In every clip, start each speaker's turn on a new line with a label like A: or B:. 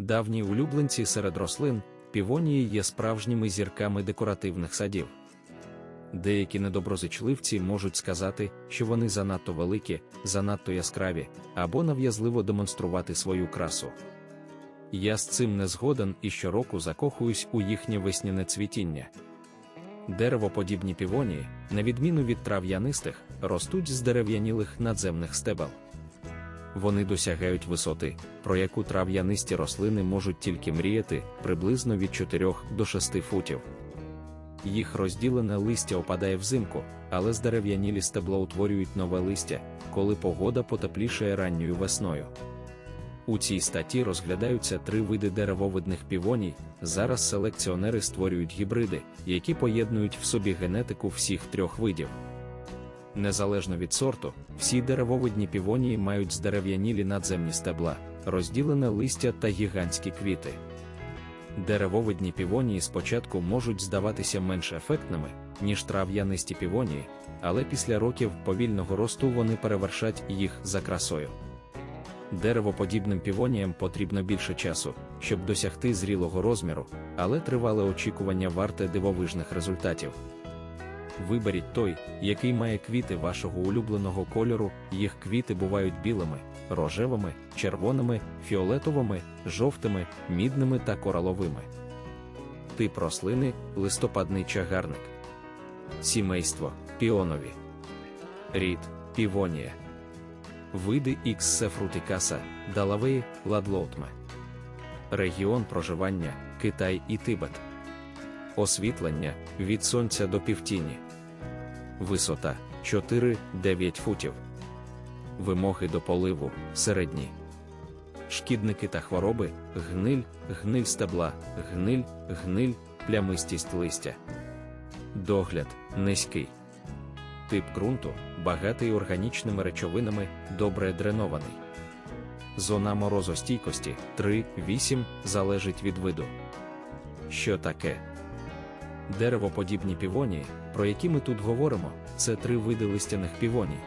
A: Давні улюбленці серед рослин, півонії є справжніми зірками декоративних садів. Деякі недоброзичливці можуть сказати, що вони занадто великі, занадто яскраві, або нав'язливо демонструвати свою красу. Я з цим не згоден і щороку закохуюсь у їхнє весняне цвітіння. Деревоподібні півонії, на відміну від трав'янистих, ростуть з дерев'янілих надземних стебел. Вони досягають висоти, про яку трав'янисті рослини можуть тільки мріяти, приблизно від 4 до 6 футів. Їх розділене листя опадає взимку, але здерев'янілі стебла утворюють нове листя, коли погода потеплішає ранньою весною. У цій статті розглядаються три види деревовидних півоній. Зараз селекціонери створюють гібриди, які поєднують в собі генетику всіх трьох видів. Незалежно від сорту, всі деревовидні півонії мають здерев'янілі надземні стебла, розділене листя та гігантські квіти. Деревовидні півонії спочатку можуть здаватися менш ефектними, ніж трав'янисті півонії, але після років повільного росту вони перевершать їх за красою. Деревоподібним півоніям потрібно більше часу, щоб досягти зрілого розміру, але тривале очікування варте дивовижних результатів. Виберіть той, який має квіти вашого улюбленого кольору, їх квіти бувають білими, рожевими, червоними, фіолетовими, жовтими, мідними та кораловими. Тип рослини листопадний чагарник. Сімейство піонові. Рід півонія. Види Ікс фрутикаса, Далавеї, Ладлоутме. Регіон проживання Китай і Тибет. Освітлення від сонця до півтіні. Висота 4-9 футів. Вимоги до поливу середні. Шкідники та хвороби, гниль, гниль стебла, гниль, гниль, плямистість листя. Догляд низький. Тип ґрунту багатий органічними речовинами, добре дренований. Зона морозостійкості 3-8 залежить від виду. Що таке? Деревоподібні півонії, про які ми тут говоримо, це три види листяних півоній.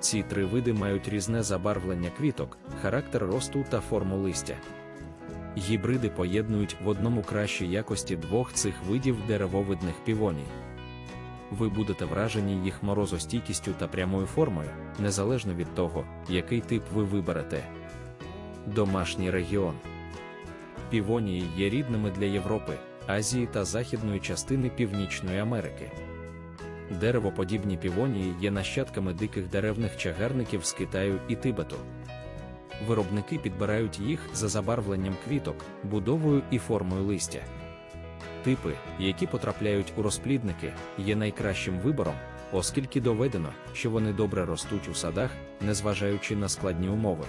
A: Ці три види мають різне забарвлення квіток, характер росту та форму листя. Гібриди поєднують в одному кращі якості двох цих видів деревовидних півоній. Ви будете вражені їх морозостійкістю та прямою формою, незалежно від того, який тип ви виберете. Домашній регіон Півонії є рідними для Європи, Азії та західної частини Північної Америки. Деревоподібні півонії є нащадками диких деревних чагарників з Китаю і Тибету. Виробники підбирають їх за забарвленням квіток, будовою і формою листя. Типи, які потрапляють у розплідники, є найкращим вибором, оскільки доведено, що вони добре ростуть у садах, незважаючи на складні умови.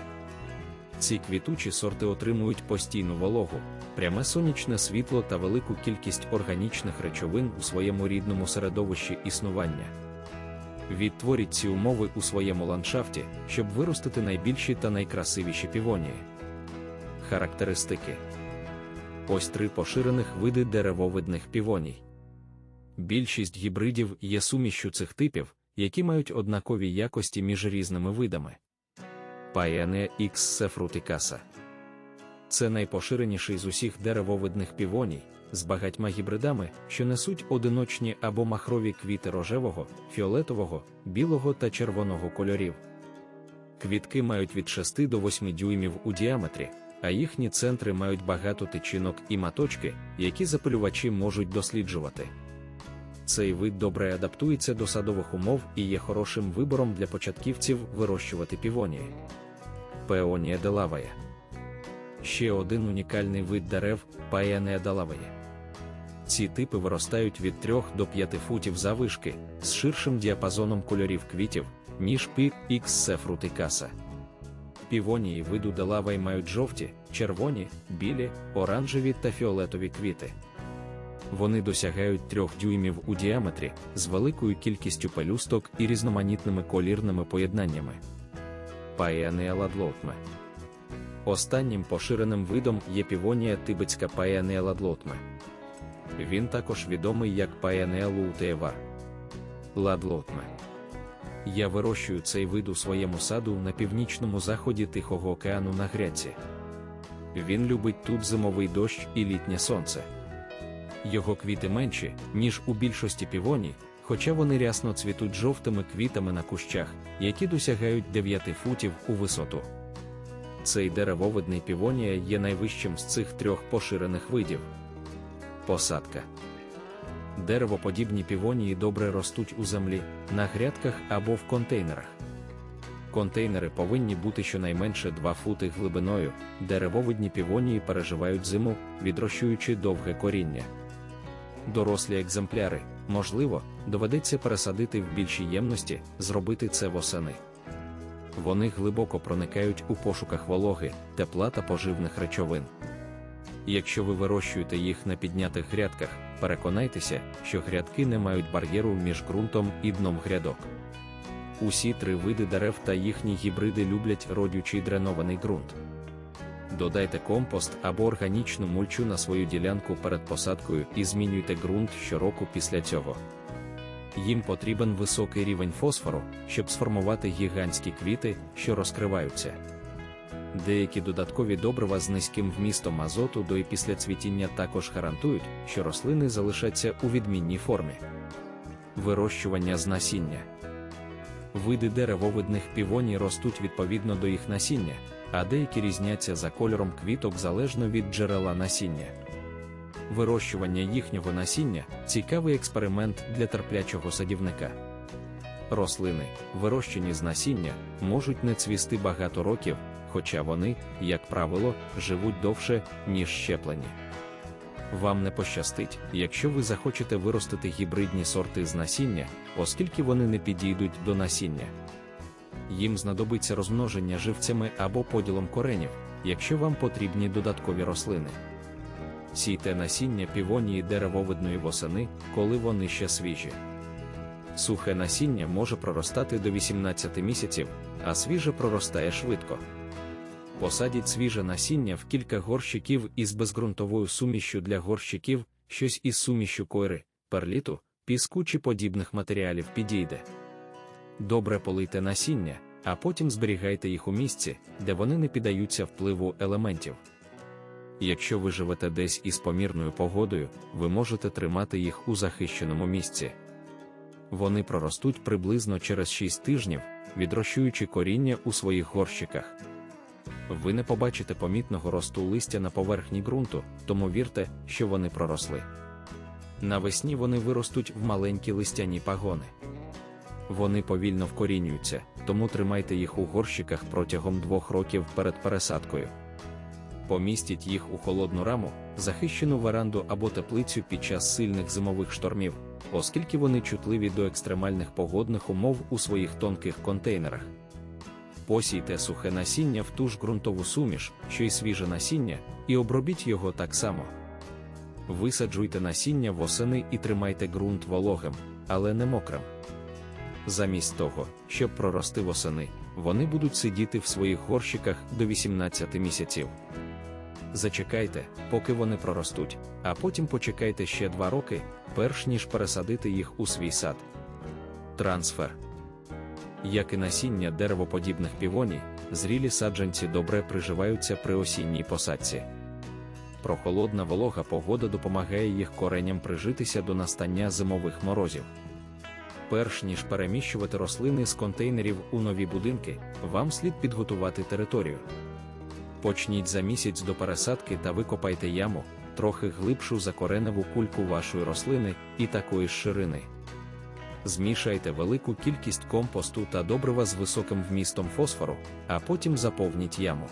A: Ці квітучі сорти отримують постійну вологу, пряме сонячне світло та велику кількість органічних речовин у своєму рідному середовищі існування. Відтворіть ці умови у своєму ландшафті, щоб виростити найбільші та найкрасивіші півонії. Характеристики Ось три поширених види деревовидних півоній. Більшість гібридів є сумішчю цих типів, які мають однакові якості між різними видами. Paeania X Це найпоширеніший з усіх деревовидних півоній, з багатьма гібридами, що несуть одиночні або махрові квіти рожевого, фіолетового, білого та червоного кольорів. Квітки мають від 6 до 8 дюймів у діаметрі, а їхні центри мають багато тичинок і маточки, які запилювачі можуть досліджувати. Цей вид добре адаптується до садових умов і є хорошим вибором для початківців вирощувати півонії. Пеонія делавая. Ще один унікальний вид дерев паєнія делавая. Ці типи виростають від 3 до 5 футів завишки з ширшим діапазоном кольорів квітів, ніж пі X фрутикаса. Півонії виду делавай мають жовті, червоні, білі, оранжеві та фіолетові квіти. Вони досягають 3 дюймів у діаметрі з великою кількістю пелюсток і різноманітними колірними поєднаннями. Паеанеа ладлотме. Останнім поширеним видом є півонія тибетська Паеанеа ладлотме. Він також відомий як Паеанеа лутеєвар. Ладлотме. Я вирощую цей вид у своєму саду на північному заході Тихого океану на гряці. він любить тут зимовий дощ і літнє сонце. Його квіти менші, ніж у більшості півоній, хоча вони рясно цвітуть жовтими квітами на кущах, які досягають 9 футів у висоту. Цей деревовидний півонія є найвищим з цих трьох поширених видів. Посадка деревоподібні півонії добре ростуть у землі, на грядках або в контейнерах. Контейнери повинні бути щонайменше 2 фути глибиною, деревовидні півонії переживають зиму, відрощуючи довге коріння. Дорослі екземпляри, можливо, доведеться пересадити в більшій ємності, зробити це восени. Вони глибоко проникають у пошуках вологи, тепла та поживних речовин. Якщо ви вирощуєте їх на піднятих грядках, переконайтеся, що грядки не мають бар'єру між ґрунтом і дном грядок. Усі три види дерев та їхні гібриди люблять родючий дренований ґрунт. Додайте компост або органічну мульчу на свою ділянку перед посадкою і змінюйте ґрунт щороку після цього. Їм потрібен високий рівень фосфору, щоб сформувати гігантські квіти, що розкриваються. Деякі додаткові добрива з низьким вмістом азоту до і після цвітіння також гарантують, що рослини залишаться у відмінній формі. Вирощування з насіння. Види деревовидних півоній ростуть відповідно до їх насіння, а деякі різняться за кольором квіток залежно від джерела насіння. Вирощування їхнього насіння цікавий експеримент для терплячого садівника. Рослини, вирощені з насіння, можуть не цвісти багато років, хоча вони, як правило, живуть довше, ніж щеплені. Вам не пощастить, якщо ви захочете виростити гібридні сорти з насіння, оскільки вони не підійдуть до насіння. Їм знадобиться розмноження живцями або поділом коренів, якщо вам потрібні додаткові рослини. Сійте насіння півонії деревовидної восени, коли вони ще свіжі. Сухе насіння може проростати до 18 місяців, а свіже проростає швидко. Посадіть свіже насіння в кілька горщиків із безґрунтовою сумішю для горщиків, щось із сумішю койри, перліту, піску чи подібних матеріалів підійде. Добре полийте насіння, а потім зберігайте їх у місці, де вони не піддаються впливу елементів. Якщо ви живете десь із помірною погодою, ви можете тримати їх у захищеному місці. Вони проростуть приблизно через 6 тижнів, відрощуючи коріння у своїх горщиках. Ви не побачите помітного росту листя на поверхні ґрунту, тому вірте, що вони проросли. Навесні вони виростуть в маленькі листяні пагони. Вони повільно вкорінюються, тому тримайте їх у горщиках протягом двох років перед пересадкою. Помістіть їх у холодну раму, захищену веранду або теплицю під час сильних зимових штормів, оскільки вони чутливі до екстремальних погодних умов у своїх тонких контейнерах. Посійте сухе насіння в ту ж ґрунтову суміш, що й свіже насіння, і обробіть його так само. Висаджуйте насіння восени і тримайте ґрунт вологим, але не мокрим. Замість того, щоб прорости восени, вони будуть сидіти в своїх горщиках до 18 місяців. Зачекайте, поки вони проростуть, а потім почекайте ще 2 роки, перш ніж пересадити їх у свій сад. Трансфер. Як і насіння деревоподібних півоній, зрілі саджанці добре приживаються при осінній посадці. Прохолодна волога погода допомагає їх кореням прижитися до настання зимових морозів. Перш ніж переміщувати рослини з контейнерів у нові будинки, вам слід підготувати територію. Почніть за місяць до пересадки та викопайте яму, трохи глибшу за кореневу кульку вашої рослини і такої ж ширини. Змішайте велику кількість компосту та добрива з високим вмістом фосфору, а потім заповніть яму.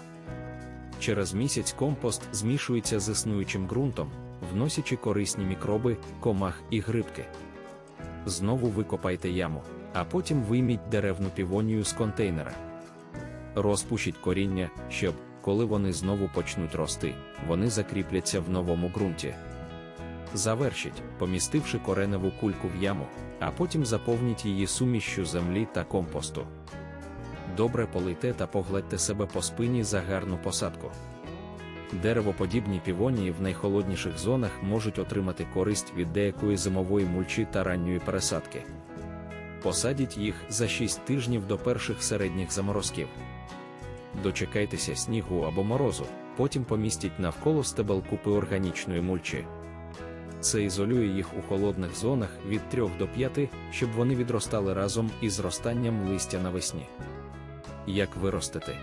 A: Через місяць компост змішується з існуючим ґрунтом, вносячи корисні мікроби, комах і грибки. Знову викопайте яму, а потім вийміть деревну півонію з контейнера. Розпушіть коріння, щоб, коли вони знову почнуть рости, вони закріпляться в новому ґрунті. Завершіть, помістивши кореневу кульку в яму, а потім заповніть її сумішчю землі та компосту. Добре полийте та погладьте себе по спині за гарну посадку. Деревоподібні півонії в найхолодніших зонах можуть отримати користь від деякої зимової мульчі та ранньої пересадки. Посадіть їх за 6 тижнів до перших середніх заморозків. Дочекайтеся снігу або морозу, потім помістіть навколо стебел купи органічної мульчі. Це ізолює їх у холодних зонах від 3 до 5, щоб вони відростали разом із зростанням листя навесні. Як виростити?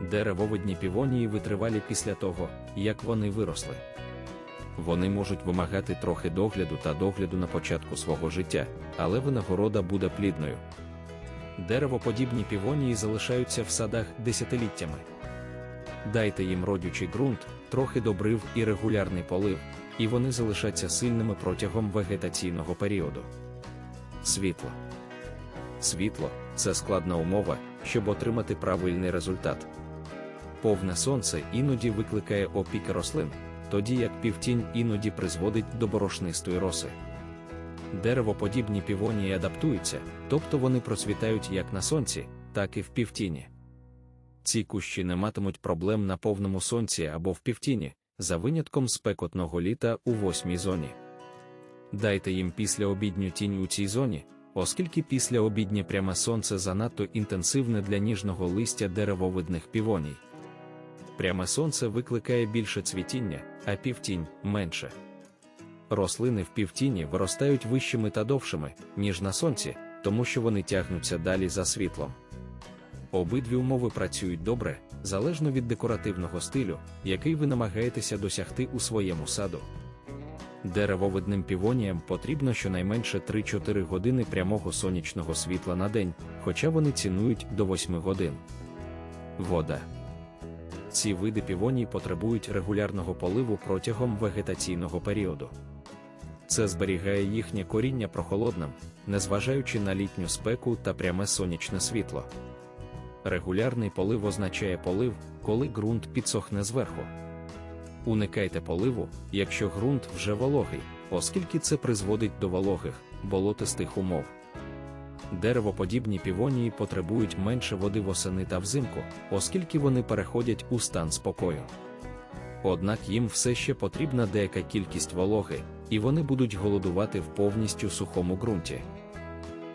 A: Деревовидні півонії витривалі після того, як вони виросли. Вони можуть вимагати трохи догляду та догляду на початку свого життя, але винагорода буде плідною. Деревоподібні півонії залишаються в садах десятиліттями. Дайте їм родючий ґрунт, трохи добрив і регулярний полив, і вони залишаться сильними протягом вегетаційного періоду. Світло. Світло це складна умова, щоб отримати правильний результат. Повне сонце іноді викликає опіки рослин, тоді як півтінь іноді призводить до борошнистої роси. Деревоподібні півонії адаптуються, тобто вони процвітають як на сонці, так і в півтіні. Ці кущі не матимуть проблем на повному сонці або в півтіні, за винятком спекотного літа у восьмій зоні. Дайте їм післяобідню тінь у цій зоні, оскільки післяобіднє пряме сонце занадто інтенсивне для ніжного листя деревовидних півоній. Пряме сонце викликає більше цвітіння, а півтінь менше. Рослини в півтіні виростають вищими та довшими, ніж на сонці, тому що вони тягнуться далі за світлом. Обидві умови працюють добре, залежно від декоративного стилю, який ви намагаєтеся досягти у своєму саду. Деревовидним півоніям потрібно щонайменше 3-4 години прямого сонячного світла на день, хоча вони цінують до 8 годин. Вода. Ці види півоній потребують регулярного поливу протягом вегетаційного періоду. Це зберігає їхнє коріння прохолодним, незважаючи на літню спеку та пряме сонячне світло. Регулярний полив означає полив, коли ґрунт підсохне зверху. Уникайте поливу, якщо ґрунт вже вологий, оскільки це призводить до вологих, болотистих умов. Деревоподібні півонії потребують менше води восени та взимку, оскільки вони переходять у стан спокою. Однак їм все ще потрібна деяка кількість вологи, і вони будуть голодувати в повністю сухому ґрунті.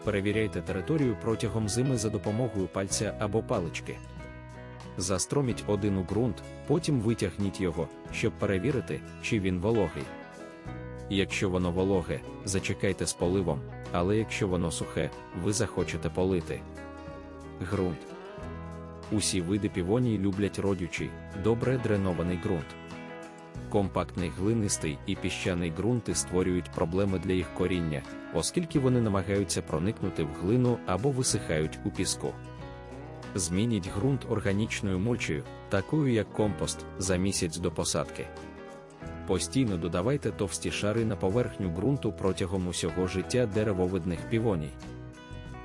A: Перевіряйте територію протягом зими за допомогою пальця або палички. Застроміть один у ґрунт, потім витягніть його, щоб перевірити, чи він вологий. Якщо воно вологе, зачекайте з поливом, але якщо воно сухе, ви захочете полити. Ґрунт. Усі види півоній люблять родючий, добре дренований ґрунт. Компактний глинистий і піщаний ґрунти створюють проблеми для їх коріння, оскільки вони намагаються проникнути в глину або висихають у піску. Змініть ґрунт органічною мульчею, такою як компост, за місяць до посадки. Постійно додавайте товсті шари на поверхню ґрунту протягом усього життя деревовидних півоній.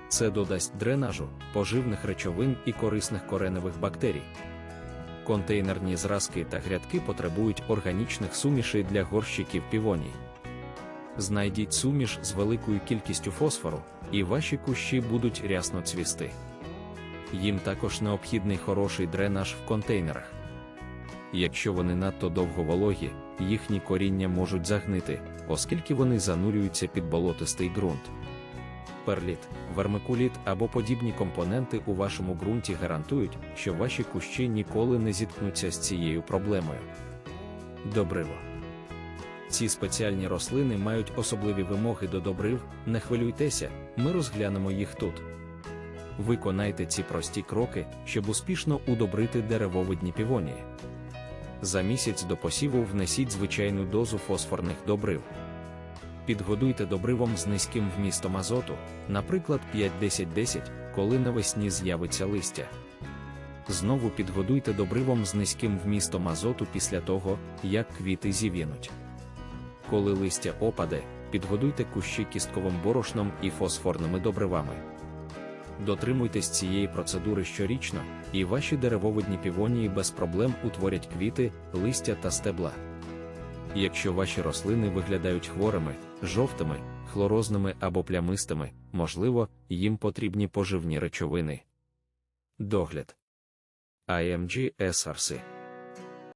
A: Це додасть дренажу, поживних речовин і корисних кореневих бактерій. Контейнерні зразки та грядки потребують органічних сумішей для горщиків півоній. Знайдіть суміш з великою кількістю фосфору, і ваші кущі будуть рясно цвісти. Їм також необхідний хороший дренаж в контейнерах. Якщо вони надто довго вологі, їхні коріння можуть загнити, оскільки вони занурюються під болотистий ґрунт. Перліт, вермикуліт або подібні компоненти у вашому ґрунті гарантують, що ваші кущі ніколи не зіткнуться з цією проблемою. Добриво. Ці спеціальні рослини мають особливі вимоги до добрив, не хвилюйтеся, ми розглянемо їх тут. Виконайте ці прості кроки, щоб успішно удобрити деревовидні півонії. За місяць до посіву внесіть звичайну дозу фосфорних добрив. Підгодуйте добривом з низьким вмістом азоту, наприклад, 5-10-10, коли навесні з'явиться листя. Знову підгодуйте добривом з низьким вмістом азоту після того, як квіти зів'януть. Коли листя опаде, підгодуйте кущі кістковим борошном і фосфорними добривами. Дотримуйтесь цієї процедури щорічно, і ваші деревовидні півонії без проблем утворять квіти, листя та стебла. Якщо ваші рослини виглядають хворими, жовтими, хлорозними або плямистими, можливо, їм потрібні поживні речовини. Догляд IMG SRC